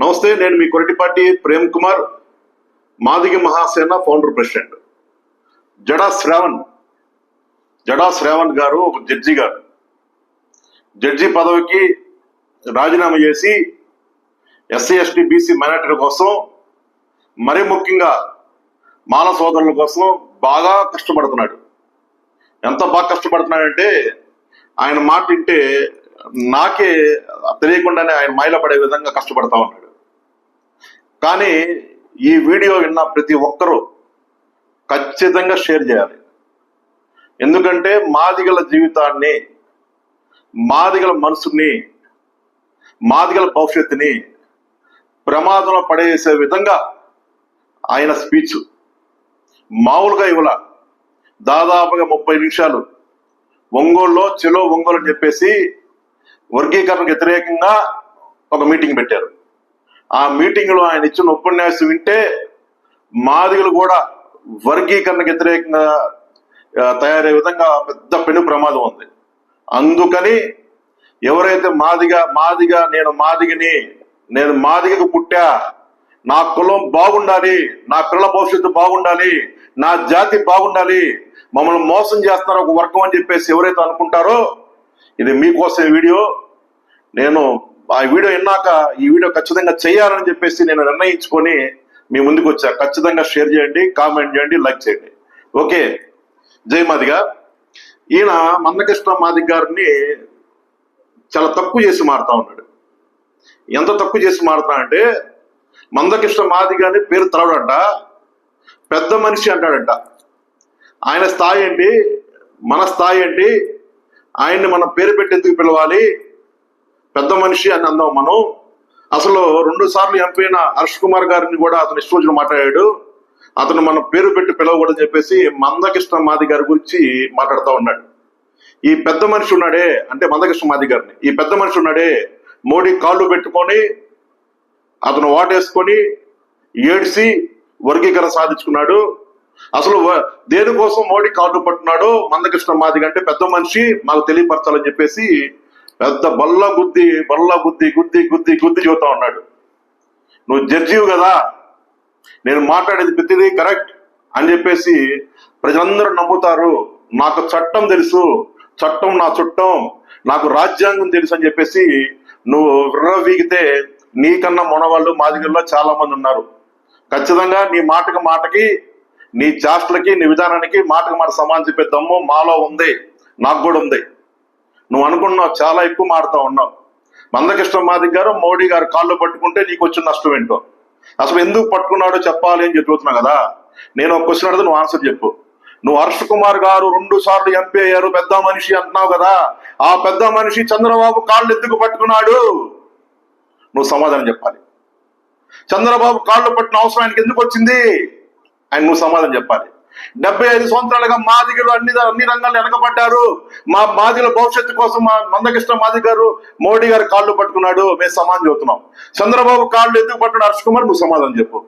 నమస్తే నేను మీ కొరటిపాటి ప్రేమ్ కుమార్ మాదిగ మహాసేన ఫౌండర్ ప్రెసిడెంట్ జడా శ్రావణ్ జడా శ్రావణ్ గారు ఒక జడ్జి గారు. జడ్జి పదవికి రాజీనామా చేసి ఎస్సీ ఎస్టీ బీసీ మైనార్టీల కోసం మరీ ముఖ్యంగా మాల సోదరుల కోసం బాగా కష్టపడుతున్నాడు. ఎంత బాగా కష్టపడుతున్నాడంటే ఆయన మాట వింటే నాకే తెలియకుండానే ఆయన మైల పడే విధంగా కష్టపడతా ఉన్నాడు. కానీ ఈ వీడియో విన్న ప్రతి ఒక్కరూ ఖచ్చితంగా షేర్ చేయాలి. ఎందుకంటే మాదిగల జీవితాన్ని మాదిగల మనసుని మాదిగల భవిష్యత్తుని ప్రమాదంలో పడేసే విధంగా ఆయన స్పీచ్ మామూలుగా ఇవ్వాల. దాదాపుగా ముప్పై నిమిషాలు. ఒంగోలులో చెలో ఒంగోలు అని చెప్పేసి వర్గీకరణకు వ్యతిరేకంగా ఒక మీటింగ్ పెట్టారు. ఆ మీటింగ్లో ఆయన ఇచ్చిన ఉపన్యాసం వింటే మాదిగలు కూడా వర్గీకరణకు వ్యతిరేకంగా తయారయ్యే విధంగా పెద్ద పెను ప్రమాదం ఉంది. అందుకని ఎవరైతే మాదిగా మాదిగా నేను మాదిగని నేను మాదిగకు పుట్టా నా కులం బాగుండాలి నా పిల్లల భవిష్యత్తు బాగుండాలి నా జాతి బాగుండాలి మమ్మల్ని మోసం చేస్తున్నారు ఒక వర్గం అని చెప్పేసి ఎవరైతే అనుకుంటారో ఇది మీకోసం వీడియో. నేను ఆ వీడియో విన్నాక ఈ వీడియో ఖచ్చితంగా చేయాలని చెప్పేసి నేను నిర్ణయించుకొని మీ ముందుకు వచ్చా. ఖచ్చితంగా షేర్ చేయండి కామెంట్ చేయండి లైక్ చేయండి. ఓకే. జై మాదిగా. ఈయన మందకృష్ణ మాదిగ గారిని చాలా తక్కువ చేసి మారుతా ఉన్నాడు. ఎంత తక్కువ చేసి మారుతా అంటే మందకృష్ణ మాది గారి పేరు తలవడంట పెద్ద మనిషి అంటాడంట. ఆయన స్థాయి ఏంటి? మన స్థాయి ఏంటి? ఆయన్ని మనం పేరు పెట్టి ఎందుకు పిలవాలి? పెద్ద మనిషి అని అందాం మనం. అసలు రెండు సార్లు ఎంపీ అయిన హర్ష్ కుమార్ గారిని కూడా అతను ఇష్టం మాట్లాడాడు. అతను మన పేరు పెట్టి పిలవకూడదని చెప్పేసి మందకృష్ణ మాది గారి గురించి మాట్లాడుతూ ఉన్నాడు. ఈ పెద్ద మనిషి ఉన్నాడే అంటే మందకృష్ణ మాది గారిని. ఈ పెద్ద మనిషి ఉన్నాడే మోడీ కాళ్ళు పెట్టుకొని అతను ఓటేసుకొని ఏడ్చి వర్గీకరణ సాధించుకున్నాడు. అసలు వ- దేనికోసం మోడీ కార్డు పట్టున్నాడో మందకృష్ణ మాదిగ అంటే పెద్ద మనిషి మాకు తెలియపరచాలని చెప్పేసి పెద్ద బల్ల గుద్ది బల్ల గుద్ది గుద్ది గుద్ది గుద్ది చూతా ఉన్నాడు. నువ్వు జడ్జివు కదా? నేను మాట్లాడేది ప్రతిదీ కరెక్ట్ అని చెప్పేసి ప్రజలందరూ నమ్ముతారు. నాకు చట్టం తెలుసు చట్టం నా చుట్టం నాకు రాజ్యాంగం తెలుసు అని చెప్పేసి నువ్వు విర్రవీగితే నీకన్నా మొనవాళ్ళు మాదిగల్లో చాలా మంది ఉన్నారు. ఖచ్చితంగా నీ మాటకి మాటకి నీ చేష్టలకి నీ విధానానికి మాటకు మాట సమానం చెప్పే దమ్ము మాలో ఉంది. నాకు కూడా ఉంది. నువ్వు అనుకున్నావు చాలా ఎక్కువ మారుతా ఉన్నావు. మందకృష్ణ మాదిక్ గారు మోడీ గారు కాళ్ళు పట్టుకుంటే నీకు వచ్చిన నష్టం ఏంటో. అసలు ఎందుకు పట్టుకున్నాడో చెప్పాలి అని చెప్తున్నా కదా. నేను ఒక క్వశ్చన్ అడిగితే నువ్వు ఆన్సర్ చెప్పు. నువ్వు హర్ష కుమార్ గారు రెండు సార్లు ఎంపీ అయ్యారు పెద్ద మనిషి అంటున్నావు కదా. ఆ పెద్ద మనిషి చంద్రబాబు కాళ్ళు ఎందుకు పట్టుకున్నాడు? నువ్వు సమాధానం చెప్పాలి. చంద్రబాబు కాళ్ళు పట్టిన అవసరం ఆయనకి ఎందుకు వచ్చింది? ఆయన నువ్వు సమాధానం చెప్పాలి. డెబ్బై ఐదు సంవత్సరాలుగా మాదిగలు అన్ని అన్ని రంగాలు వెనకబడ్డారు. మా మాదిగల భవిష్యత్తు కోసం మా మందకృష్ణ మాది గారు మోడీ గారు కాళ్ళు పట్టుకున్నాడు. మేము సమాధానం చెబుతున్నాం. చంద్రబాబు కాళ్ళు ఎందుకు పట్టుకున్నాడు? హర్ష్ కుమార్ నువ్వు సమాధానం చెప్పు.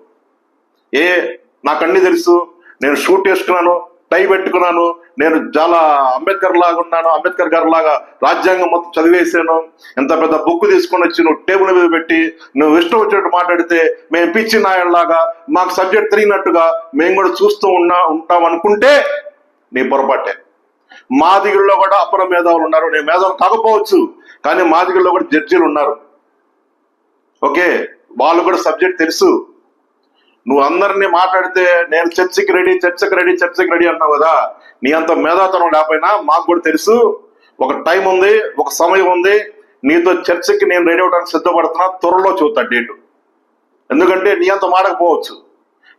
ఏ నాకు అన్ని తెలుసు. నేను షూట్ చేసుకున్నాను. టై పెట్టుకున్నాను నేను చాలా అంబేద్కర్ లాగా ఉన్నాను. అంబేద్కర్ గారు లాగా రాజ్యాంగం మొత్తం చదివేసాను ఎంత పెద్ద బుక్ తీసుకొని వచ్చి నువ్వు టేబుల్ మీద పెట్టి నువ్వు ఇష్టం వచ్చినట్టు మాట్లాడితే మేము పిచ్చి నాయల్లాగా మాకు సబ్జెక్ట్ తిరిగినట్టుగా మేము కూడా చూస్తూ ఉన్నా ఉంటాం అనుకుంటే నీ పొరపాటే. మాదిగుల్లో కూడా అపర మేధావులు ఉన్నారు. నేను మేధావులు కాకపోవచ్చు కానీ మాదిగుల్లో కూడా జడ్జీలు ఉన్నారు. ఓకే? వాళ్ళు కూడా సబ్జెక్ట్ తెలుసు. నువ్వు అందరినీ మాట్లాడితే నేను చర్చకి రెడీ చర్చకి రెడీ చర్చకి రెడీ అన్నావు కదా. నీ అంత మేధాతనం లేకపోయినా మాకు కూడా తెలుసు. ఒక టైం ఉంది ఒక సమయం ఉంది. నీతో చర్చకి నేను రెడీ అవడానికి సిద్ధపడుతున్నా త్వరలో చూస్తా డేటు. ఎందుకంటే నీ అంత మాడకపోవచ్చు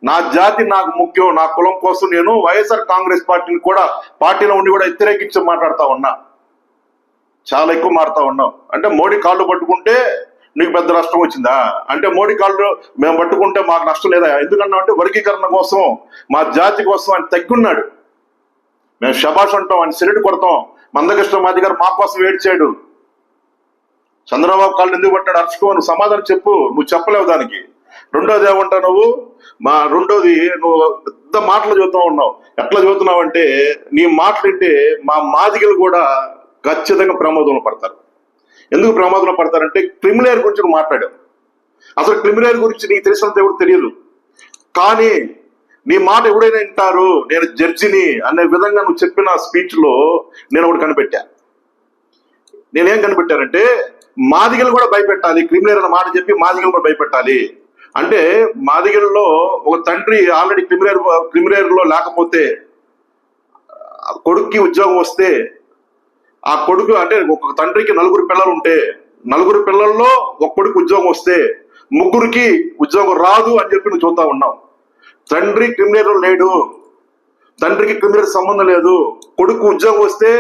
నా జాతి నాకు ముఖ్యం నా కులం కోసం నేను వైఎస్ఆర్ కాంగ్రెస్ పార్టీని కూడా పార్టీలో ఉండి కూడా వ్యతిరేకించి మాట్లాడుతూ ఉన్నా. చాలా ఎక్కువ మారుతా ఉన్నావు. అంటే మోడీ కాళ్ళు పట్టుకుంటే నీకు పెద్ద నష్టం వచ్చిందా? అంటే మోడీ కాళ్ళు మేము పట్టుకుంటే మాకు నష్టం లేదా? ఎందుకన్నా అంటే వర్గీకరణ కోసం మా జాతి కోసం ఆయన తగ్గున్నాడు. మేము షబాష్ అంటాం ఆయన సెల్యూట్ కొడతాం. మందకృష్ణ మాది గారు మా కోసం ఏడ్చాడు చంద్రబాబు కాళ్ళు ఎందుకు పట్టాడు? అర్చుకో నువ్వు సమాధానం చెప్పు. నువ్వు చెప్పలేవు దానికి. రెండోది ఏమంటావు నువ్వు? మా రెండోది నువ్వు పెద్ద మాటలు చెబుతూ ఉన్నావు. ఎట్లా చెబుతున్నావు అంటే నీ మాటలు వింటే మా మాదిగలు కూడా ఖచ్చితంగా ప్రమాదంలో పడతారు. ఎందుకు ప్రమాదంలో పడతారంటే క్రిమినల్ గురించి మాట్లాడావు. అసలు క్రిమినల్ గురించి నీకు తెలిసినంత ఎవరు తెలియదు. కానీ నీ మాట ఎవడైనా వింటారు నేను జడ్జిని అనే విధంగా నువ్వు చెప్పిన స్పీచ్లో నేను ఒకటి కనిపెట్టా. నేనేం కనిపెట్టానంటే మాదిగలు కూడా భయపెట్టాలి క్రిమినల్ అన్న మాట చెప్పి మాదిగలు కూడా భయపెట్టాలి. అంటే మాదిగల్లో ఒక తండ్రి ఆల్రెడీ క్రిమినల్ క్రిమినల్లో లేకపోతే కొడుక్కి ఉద్యోగం వస్తే ఆ కొడుకు అంటే ఒక తండ్రికి నలుగురు పిల్లలు ఉంటే నలుగురు పిల్లల్లో ఒక కొడుకు ఉద్యోగం వస్తే ముగ్గురికి ఉద్యోగం రాదు అని చెప్పి నువ్వు చూస్తా ఉన్నావు. తండ్రి క్రిమినల్ లేడు తండ్రికి క్రిమినల్ సంబంధం లేదు కొడుకు ఉద్యోగం వస్తే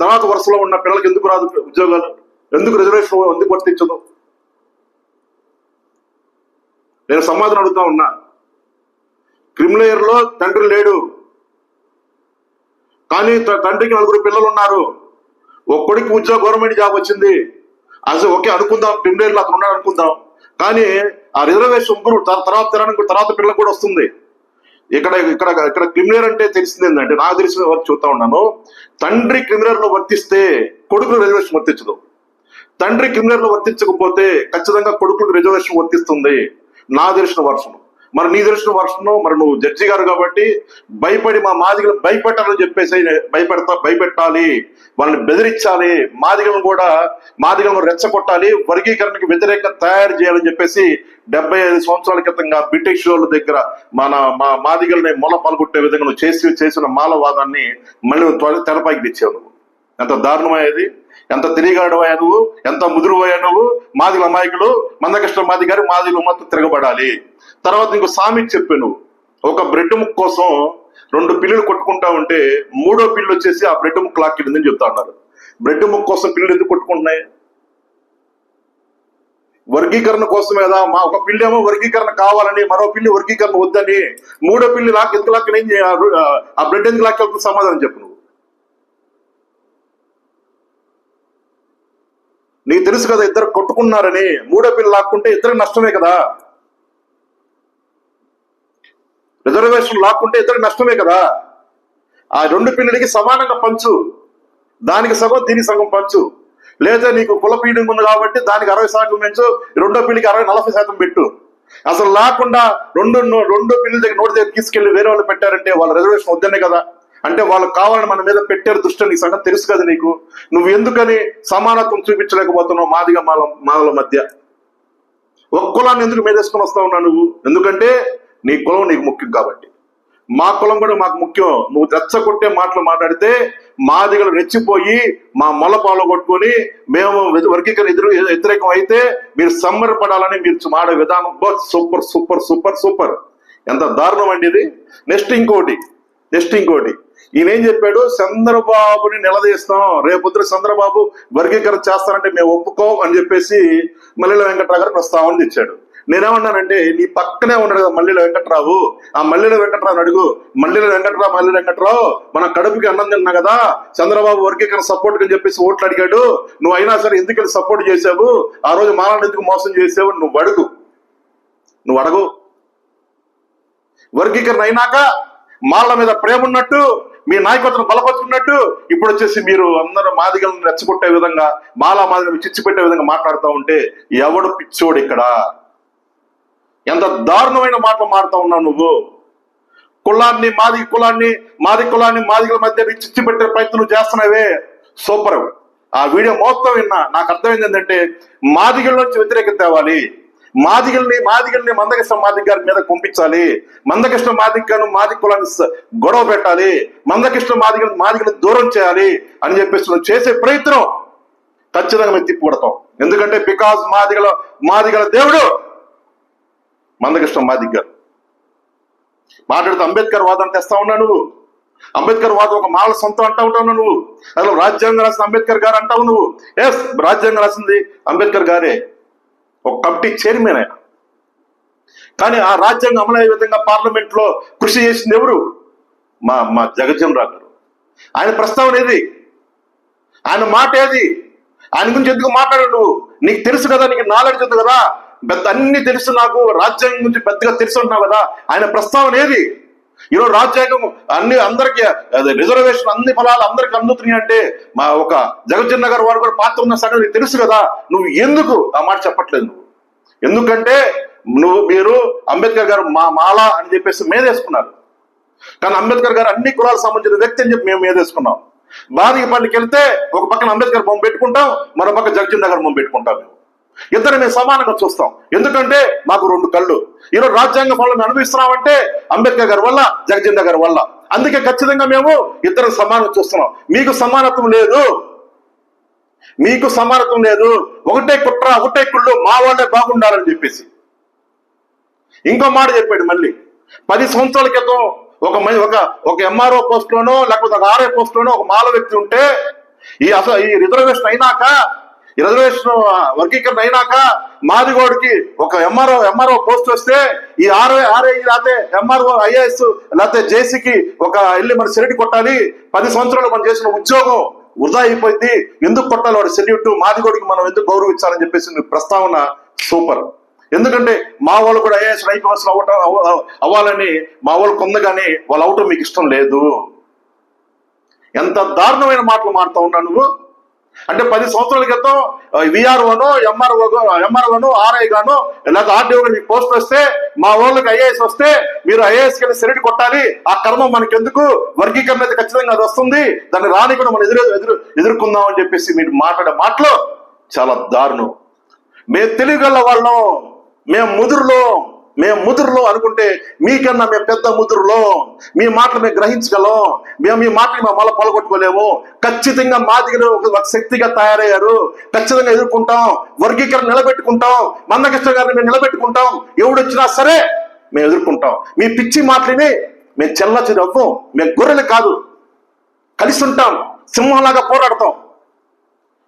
తర్వాత వరుసలో ఉన్న పిల్లలకి ఎందుకు రాదు ఉద్యోగాలు? ఎందుకు రిజర్వేషన్ ఎందుకు వర్తించదు? నేను సమాధానం అడుగుతా ఉన్నా. క్రిమినల్లో తండ్రి లేడు కానీ తండ్రికి నలుగురు పిల్లలు ఉన్నారు. ఒక్కడికి ఉద్యోగ గవర్నమెంట్ జాబ్ వచ్చింది. అసలు ఓకే అనుకుందాం క్రిమినల్ అతను ఉన్నాడు అనుకుందాం. కానీ ఆ రిజర్వేషన్ ముగ్గురు తర్వాత తరానికి తర్వాత పిల్లలకు కూడా వస్తుంది. ఇక్కడ ఇక్కడ ఇక్కడ క్రిమినల్ అంటే తెలిసింది ఏంటంటే నాకు తెలిసిన వరకు చూస్తా ఉన్నాను. తండ్రి క్రిమినల్లో వర్తిస్తే కొడుకులు రిజర్వేషన్ వర్తించదు. తండ్రి క్రిమినల్లో వర్తించకపోతే ఖచ్చితంగా కొడుకులు రిజర్వేషన్ వర్తిస్తుంది. నా తెలిసిన వర్షం మరి నీ దృష్టిలో వర్షను మరి నువ్వు జడ్జి గారు కాబట్టి భయపడి మా మాదిగలు భయపెట్టాలని చెప్పేసి భయపెడతా భయపెట్టాలి. వాళ్ళని బెదిరించాలి. మాదిగలను కూడా మాదిగలను రెచ్చగొట్టాలి. వర్గీకరణకు వ్యతిరేకంగా తయారు చేయాలని చెప్పేసి డెబ్బై ఐదు సంవత్సరాల క్రితంగా బ్రిటిష్ వాళ్ళ దగ్గర మన మా మాదిగల్ని మొల పాల్గొట్టే విధంగా నువ్వు చేసి చేసిన మాలవాదాన్ని మళ్ళీ నువ్వు తెచ్చావు నువ్వు. ఎంత దారుణమయ్యేది ఎంత తిరిగాడవయ్యా నువ్వు ఎంత ముదురువయ్యా నువ్వు మాదిల అమాయకులు మందకృష్ణ మాది గారి మాదిలు మొత్తం తిరగబడాలి. తర్వాత నీకు సామి చెప్పే నువ్వు ఒక బ్రెడ్ ముక్క కోసం రెండు పిల్లులు కొట్టుకుంటా ఉంటే మూడో పిల్లు వచ్చేసి ఆ బ్రెడ్ ముక్క లాక్కిడిందని చెప్తా ఉన్నారు. బ్రెడ్ ముక్క కోసం పిల్లులు ఎందుకు కొట్టుకుంటున్నాయి? వర్గీకరణ కోసం కదా మా ఒక పిల్లి ఏమో వర్గీకరణ కావాలని మరో పిల్లి వర్గీకరణ వద్దని మూడో పిల్లి లాక్ ఎందుకు లాక్కని ఆ బ్రెడ్ ఎందుకు లాక్కెళ్తున్న సమాధానం చెప్పు నువ్వు నీకు తెలుసు కదా ఇద్దరు కొట్టుకున్నారని. మూడో పిల్ల లాక్కుంటే ఇద్దరు నష్టమే కదా. రిజర్వేషన్ లాక్కుంటే ఇద్దరు నష్టమే కదా. ఆ రెండు పిల్లలకి సమానంగా పంచు. దానికి సగం దీనికి సగం పంచు. లేదా నీకు కుల పీడింగ్ ఉంది కాబట్టి దానికి అరవై శాతం పెంచు రెండో పిల్లికి అరవై నలభై శాతం పెట్టు. అసలు లేకుండా రెండు రెండో పిల్లల దగ్గర నోటి దగ్గర తీసుకెళ్ళి వేరే వాళ్ళు పెట్టారంటే వాళ్ళ రిజర్వేషన్ వద్దనే కదా. అంటే వాళ్ళు కావాలని మన మీద పెట్టారు దృష్టి నీ సంగతి తెలుసు కదా నీకు. నువ్వు ఎందుకని సమానత్వం చూపించలేకపోతున్నావు మాదిగా మాల మాల మధ్య? ఒక కులాన్ని ఎందుకు మేదేసుకొని వస్తా ఉన్నావు నువ్వు? ఎందుకంటే నీ కులం నీకు ముఖ్యం కాబట్టి. మా కులం కూడా మాకు ముఖ్యం. నువ్వు రెచ్చగొట్టే మాటలు మాట్లాడితే మాదిగలు రెచ్చిపోయి మా మొల కొట్టుకొని మేము వర్గీకరణ ఎదురు వ్యతిరేకం అయితే మీరు సమ్మరపడాలని మీరు మాడే విధానం. బస్ సూపర్ సూపర్ సూపర్ సూపర్. ఎంత దారుణం అండి ఇది. నెక్స్ట్ ఇంకోటి. నెక్స్ట్ ఇంకోటి. ఈయన ఏం చెప్పాడు? చంద్రబాబుని నిలదీస్తాం రేపొద్దు చంద్రబాబు వర్గీకరణ చేస్తానంటే మేము ఒప్పుకోం అని చెప్పేసి మల్లెల వెంకట్రావు గారు ప్రస్తావన తెచ్చాడు. నేనేమన్నానంటే నీ పక్కనే ఉన్నాడు కదా మల్లెల వెంకట్రావు. ఆ మల్లెల వెంకట్రావు అడుగు. మల్లెల వెంకట్రావు మల్లెల వెంకట్రావు మన కడుపుకి అన్నం తిన్నా కదా. చంద్రబాబు వర్గీకరణ సపోర్ట్ అని చెప్పేసి ఓట్లు అడిగాడు. నువ్వు అయినా సరే ఎందుకు సపోర్ట్ చేసావు ఆ రోజు మాలను ఎందుకు మోసం చేసావు నువ్వు అడుగు. నువ్వు అడగు. వర్గీకరణ అయినాక మాల మీద ప్రేమ ఉన్నట్టు మీ నాయకత్వం బలపరుచుకున్నట్టు ఇప్పుడు వచ్చేసి మీరు అందరూ మాదిగలను రెచ్చగొట్టే విధంగా మాలా మాదిగలను చిచ్చి పెట్టే విధంగా మాట్లాడుతూ ఉంటే ఎవడు పిచ్చోడు ఇక్కడ? ఎంత దారుణమైన మాటలు మాడుతూ ఉన్నావు నువ్వు? కులాన్ని మాది కులాన్ని మాది కులాన్ని మాదిగల మధ్య చిచ్చి పెట్టే ప్రయత్నం చేస్తున్నావే? సూపర్. ఆ వీడియో మొత్తం విన్నా. నాకు అర్థమైంది ఏంటంటే మాదిగల నుంచి వ్యతిరేకత తేవాలి. మాదిగల్ని మాదిగల్ని మందకృష్ణ మాదిక్ గారి మీద పంపించాలి. మందకృష్ణ మాదిక్ గారు మాది కులాన్ని గొడవ పెట్టాలి. మందకృష్ణ మాదిగ మాదిగని దూరం చేయాలి అని చెప్పేసి చేసే ప్రయత్నం ఖచ్చితంగా మేము తిప్పికొడతాం ఎందుకంటే బికాజ్ మాదిగల మాదిగల దేవుడు మందకృష్ణ మాదిక్ గారు. మాట్లాడితే అంబేద్కర్ వాదన తెస్తా ఉన్నా నువ్వు. అంబేద్కర్ వాదం ఒక మాల సొంతం అంటా ఉంటావు నువ్వు. అసలు రాజ్యాంగం రాసిన అంబేద్కర్ గారు అంటావు నువ్వు. ఎస్ రాజ్యాంగం రాసింది అంబేద్కర్ గారే. ఒక కమిటీ చైర్మన్ ఆయన. కానీ ఆ రాజ్యాంగం అమలయ్యే విధంగా పార్లమెంట్లో కృషి చేసింది ఎవరు? మా మా జగజ్జన్ రావు గారు. ఆయన ప్రస్తావన ఏది? ఆయన మాట ఏది? ఆయన గురించి ఎందుకు మాట్లాడాడు నువ్వు? నీకు తెలుసు కదా నీకు నాలెడ్జ్ ఉంది కదా. పెద్ద అన్ని తెలుసు నాకు రాజ్యాంగం గురించి పెద్దగా తెలుసు అంటున్నావు కదా. ఆయన ప్రస్తావన ఏది? ఈరోజు రాజ్యాంగం అన్ని అందరికి అదే రిజర్వేషన్ అన్ని ఫలాలు అందరికి అందుతున్నాయి అంటే మా ఒక జగజ్జన్ నగర్ వారు కూడా పాత్ర ఉన్న సంగతి తెలుసు కదా. నువ్వు ఎందుకు ఆ మాట చెప్పట్లేదు నువ్వు? ఎందుకంటే నువ్వు మీరు అంబేద్కర్ గారు మా మాల అని చెప్పేసి మేదేసుకున్నారు కానీ అంబేద్కర్ గారు అన్ని కులాలకు సంబంధించిన వ్యక్తి అని చెప్పి మేము మేదేసుకున్నాం బాధిక పల్లికి వెళ్తే ఒక పక్కన అంబేద్కర్ బొమ్మ పెట్టుకుంటాం మరో పక్క జగజీన్ నగర్ బొమ్మ పెట్టుకుంటాం మేము. ఇద్దరు మేము సమానంగా చూస్తాం. ఎందుకంటే మాకు రెండు కళ్ళు. ఈరోజు రాజ్యాంగ ఫలం మేము అనుభవిస్తున్నామంటే అంబేద్కర్ గారి వల్ల జగజీంద గారి వల్ల. అందుకే ఖచ్చితంగా మేము ఇద్దరు సమానం చూస్తున్నాం. మీకు సమానత్వం లేదు. మీకు సమానత్వం లేదు. ఒకటే కుట్ర ఒకటే కుళ్ళు మా వాళ్ళే బాగుండాలని చెప్పేసి. ఇంకో మాట చెప్పాడు మళ్ళీ. పది సంవత్సరాల క్రితం ఒక ఒక ఒక ఎంఆర్ఓ పోస్ట్ లోనో లేకపోతే ఒక ఆర్ఏ పోస్ట్ లోనో ఒక మాల వ్యక్తి ఉంటే ఈ అసలు ఈ రిజర్వేషన్ అయినాక ఈ రిజర్వేషన్ వర్గీకరణ అయినాక మాదిగోడికి ఒక ఎంఆర్ఓ ఎంఆర్ఓ పోస్ట్ వస్తే ఈ ఆర్ఏ ఆర్ఏ లేకపోతే ఎంఆర్ఓ ఐఏఎస్ లేకపోతే జేసీకి ఒక వెళ్ళి మన సెల్యూట్ కొట్టాలి. పది సంవత్సరాలు మనం చేసిన ఉద్యోగం వృధా అయిపోయింది. ఎందుకు కొట్టాలి వాడు సెల్యూట్? మాదిగోడికి మనం ఎందుకు గౌరవించాలని చెప్పేసి ప్రస్తావన సూపర్. ఎందుకంటే మా వాళ్ళు కూడా ఐఏఎస్ ఐపీఎస్ అవ్వటం అవ్వ- అవ్వాలని మా వాళ్ళు కొందగానే వాళ్ళు అవటం మీకు ఇష్టం లేదు. ఎంత దారుణమైన మాటలు మాడుతా ఉన్నా నువ్వు? అంటే పది సంవత్సరాల క్రితం విఆర్ఓను ఎంఆర్ఓ ఎంఆర్ఓను ఆర్ఐ గాను లేకపోతే ఆర్డీఓ మీకు పోస్ట్ వస్తే మా వాళ్ళకి ఐఏఎస్ వస్తే మీరు ఐఏఎస్ కింద సెరెట్ కొట్టాలి. ఆ కర్మ మనకి ఎందుకు వర్గీకరణ అయితే ఖచ్చితంగా అది వస్తుంది. దాన్ని రాని కూడా మనం ఎదురు ఎదురు ఎదుర్కొందాం అని చెప్పేసి మీరు మాట్లాడే మాటలు చాలా దారుణం. మేము తెలియగల వాళ్ళం. మేము ముదురులో మేము ముదురులో అనుకుంటే మీకన్నా మేము పెద్ద ముదురులో. మీ మాటలు మేము గ్రహించగలం. మేము మీ మాటలు మేము మళ్ళీ పొలగొట్టుకోలేము. ఖచ్చితంగా మా ఒక ఒక శక్తిగా తయారయ్యారు. ఖచ్చితంగా ఎదుర్కొంటాం. వర్గీకరణ నిలబెట్టుకుంటాం. మందకృష్ణ గారిని మేము నిలబెట్టుకుంటాం. ఎవడొచ్చినా సరే మేము ఎదుర్కొంటాం. మీ పిచ్చి మాటలని మేము చెల్లచి అవ్వం మేము గొర్రెలు కాదు. కలిసి ఉంటాం. సింహంలాగా పోరాడతాం.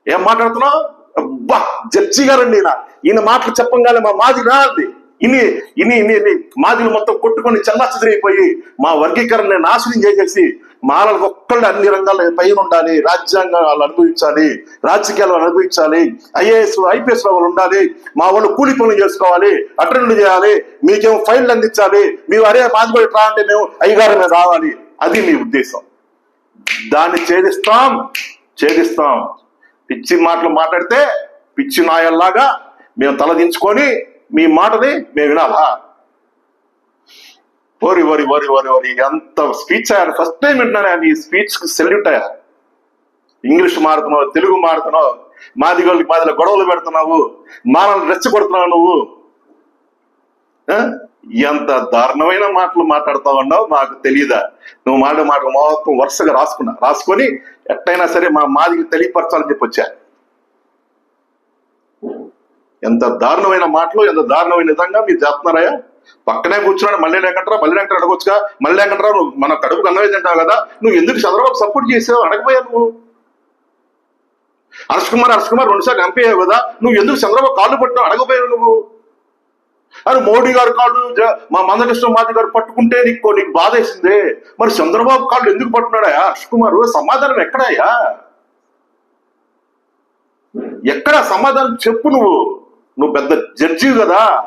ఏం మాట్లాడుతున్నావు? అబ్బా జడ్జి గారండి ఈయన. ఈయన మాటలు చెప్పంగానే మా మాది రాది ఇన్ని ఇన్ని ఇన్ని ఇన్ని మాదిలు మొత్తం కొట్టుకొని చల్లాచెదిరైపోయి మా వర్గీకరణ నాశనం చేసేసి మాలకు ఒక్కళ్ళు అన్ని రంగాల్లో పైన ఉండాలి రాజ్యాంగాలు వాళ్ళు అనుభవించాలి రాజకీయాలు అనుభవించాలి ఐఏఎస్ ఐపీఎస్ వాళ్ళు ఉండాలి మా వాళ్ళు కూలి పనులు చేసుకోవాలి అటెండ్ చేయాలి మీకేమో ఫైళ్ళు అందించాలి మీరు అరే మాది రా అంటే మేము అయ్యగారు మీద రావాలి. అది మీ ఉద్దేశం. దాన్ని ఛేదిస్తాం ఛేదిస్తాం. పిచ్చి మాటలు మాట్లాడితే పిచ్చి నాయల్లాగా మేము తలదించుకొని మీ మాటని మేము వినాలా? ఓరి ఓరి ఓరి ఓరి ఓరి ఎంత స్పీచ్ అయ్యాను ఫస్ట్ టైం వింటున్నాను నీ స్పీచ్కి సెల్యూట్ అయ్యా ఇంగ్లీష్ మారుతున్నావు తెలుగు మారుతున్నావు మాదిగోళ్ళకి మాదిలో గొడవలు పెడుతున్నావు మానల్ని రెచ్చగొడుతున్నావు నువ్వు. ఎంత దారుణమైన మాటలు మాట్లాడుతూ ఉన్నావు మాకు తెలియదా నువ్వు మాట మాట మొత్తం వరుసగా రాసుకున్నా. రాసుకొని ఎట్టయినా సరే మా మాదికి తెలియపరచాలని చెప్పి వచ్చా ఎంత దారుణమైన మాటలు ఎంత దారుణమైన విధంగా మీరు చేస్తున్నారయ్యా? పక్కనే కూర్చున్నాడు మళ్ళీ లేకంటారా? మళ్ళీ లేకంటారా? అడగొచ్చుగా. మళ్ళీ లేకంటారా? నువ్వు మన కడుపు అన్నమే తింటావు కదా. నువ్వు ఎందుకు చంద్రబాబు సపోర్ట్ చేసావు? అడగపోయావు నువ్వు. హర్ష్ కుమార్ హర్ష్ కుమార్ రెండుసార్లు ఎంపీ కదా. నువ్వు ఎందుకు చంద్రబాబు కాళ్ళు పట్టావు అడగపోయావు నువ్వు. అని మోడీ గారు కాళ్ళు మా మందకృష్ణ మాది గారు పట్టుకుంటే నీకు నీకు బాధ వేసిందే. మరి చంద్రబాబు కాళ్ళు ఎందుకు పట్టున్నాడయా హర్ష్ కుమార్ సమాధానం ఎక్కడయ్యా? ఎక్కడ సమాధానం చెప్పు నువ్వు. నువ్వు పెద్ద జడ్జి కదా.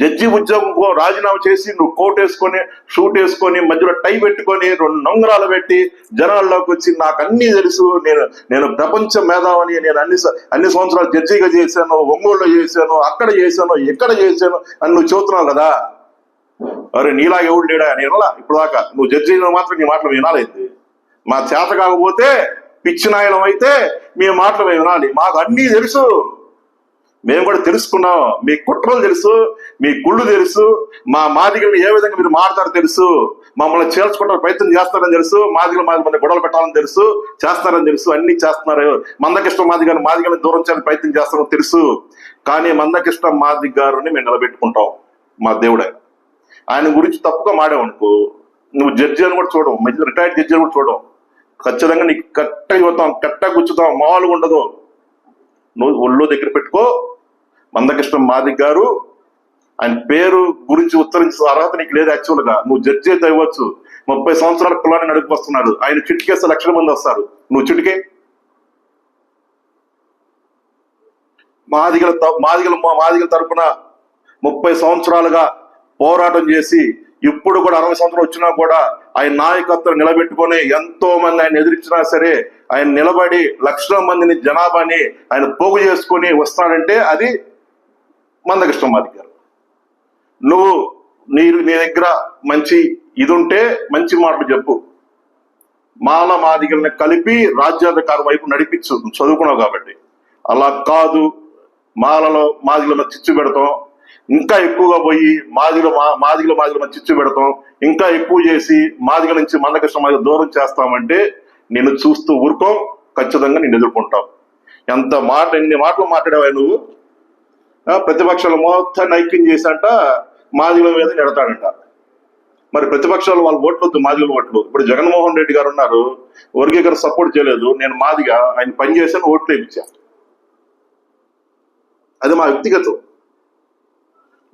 జడ్జి ఉద్యోగం రాజీనామా చేసి నువ్వు కోట్ వేసుకొని షూట్ వేసుకొని మధ్యలో టై పెట్టుకొని రెండు నొంగరాలు పెట్టి జనాల్లోకి వచ్చి నాకు అన్ని తెలుసు. నేను నేను ప్రపంచ మేధావని నేను అన్ని అన్ని సంవత్సరాలు జడ్జిగా చేశాను ఒంగోలులో చేశాను అక్కడ చేశాను ఎక్కడ చేశాను అని నువ్వు చెబుతున్నావు కదా. అరే నీలా ఎవడు లేడా? నేను ఇప్పుడు దాకా నువ్వు జడ్జి మాత్రం నీ మాటలు వినాలైంది మా చేత కాకపోతే పిచ్చినాయనం అయితే మీ మాటలు మేము వినాలి. మాకు అన్నీ తెలుసు. మేము కూడా తెలుసుకున్నాం. మీ కుట్రలు తెలుసు మీ గుళ్ళు తెలుసు మా మాదిగలను ఏ విధంగా మీరు మాడతారో తెలుసు మమ్మల్ని చేర్చుకుంటారు ప్రయత్నం చేస్తారని తెలుసు మాదిగలు మాది మంది గొడవలు పెట్టాలని తెలుసు చేస్తారని తెలుసు అన్ని చేస్తున్నారు. మందకృష్ణ మాదిగని మాదిగలను దూరం చేయాలని ప్రయత్నం చేస్తారని తెలుసు. కానీ మందకృష్ణ మాది గారిని మేము నిలబెట్టుకుంటాం. మా దేవుడే. ఆయన గురించి తప్పుగా మాడేవనుకో నువ్వు జడ్జి అని కూడా చూడవు. మంచి రిటైర్డ్ జడ్జి అని కూడా చూడవు. ఖచ్చితంగా నీకు కట్ట చూస్తాం కట్ట గుచ్చుతాం మామూలుగా ఉండదు. నువ్వు ఒళ్ళు దగ్గర పెట్టుకో మందకృష్ణ మాదిక్ గారు. ఆయన పేరు గురించి ఉత్తరించే అర్హత నీకు లేదు యాక్చువల్గా. నువ్వు జడ్జి అయితే ఇవ్వచ్చు ముప్పై సంవత్సరాల కులాన్ని నడుపు వస్తున్నాడు ఆయన చిటికేస్తే లక్షల మంది వస్తారు. నువ్వు చిటికే? మాదిగల త- మాదిగల మాదిగల తరపున ముప్పై సంవత్సరాలుగా పోరాటం చేసి ఇప్పుడు కూడా అరవై సంవత్సరాలు వచ్చినా కూడా ఆయన నాయకత్వం నిలబెట్టుకొని ఎంతో మంది ఆయన ఎదిరించినా సరే ఆయన నిలబడి లక్షల మందిని జనాభాని ఆయన పోగు చేసుకొని వస్తాడంటే అది మందకృష్ణ మాది గారు. నువ్వు నీరు నీ దగ్గర మంచి ఇది ఉంటే మంచి మాటలు చెప్పు. మాల మాదిగల్ని కలిపి రాజ్యాధికారం వైపు నడిపించు చదువుకున్నావు కాబట్టి. అలా కాదు మాలలో మాదిగల చిచ్చు పెడతాం. ఇంకా ఎక్కువగా పోయి మాదిగల మా- మాదిగల మాదిగల మధ్య చిచ్చు పెడతాం. ఇంకా ఎక్కువ చేసి మాదిగల నుంచి మందకృష్ణ మాదిగ దూరం చేస్తామంటే నేను చూస్తూ ఊరుకోం. ఖచ్చితంగా నేను ఎదుర్కొంటాం. ఎంత మాట ఎన్ని మాటలు మాట్లాడేవా నువ్వు? ప్రతిపక్షాలు మొత్తాన్ని ఐక్యం చేసంట మాదిగల మీద నెడతాడంట. మరి ప్రతిపక్షాలు వాళ్ళ ఓట్లు వద్దు ఓట్లు ఇప్పుడు జగన్మోహన్ రెడ్డి గారు ఉన్నారు వర్గీకరణ సపోర్ట్ చేయలేదు నేను మాదిగా ఆయన పని చేశాను ఓట్లు ఇచ్చా అది మా వ్యక్తిగతం.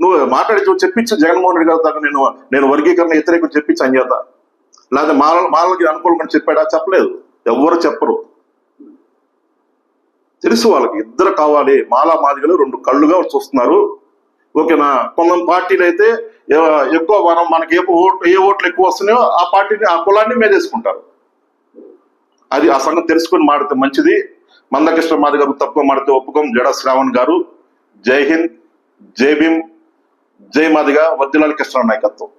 నువ్వు మాట్లాడి నువ్వు చెప్పించు జగన్మోహన్ రెడ్డి గారి దాకా నేను నేను వర్గీకరణ వ్యతిరేకం చెప్పించు అని చేత లేదా మాల మాలకి అనుకూలంగా చెప్పాడా? చెప్పలేదు. ఎవ్వరు చెప్పరు. తెలుసు వాళ్ళకి. ఇద్దరు కావాలి. మాలా మాదిగలు రెండు కళ్ళుగా చూస్తున్నారు. ఓకేనా? కొందరు పార్టీలు అయితే ఎక్కువ మనం మనకి ఏ ఓట్లు ఏ ఓట్లు ఎక్కువ వస్తున్నాయో ఆ పార్టీని ఆ కులాన్ని మేదేసుకుంటారు అది ఆ సంగతి తెలుసుకొని మాడితే మంచిది. మందకృష్ణ మాది గారు తక్కువ మాడితే ఒప్పుకోం. జడ శ్రావణ్ గారు. జై హింద్. జై భీమ్. జై మాదిగా. వద్దిలాల కృష్ణ నాయకత్వం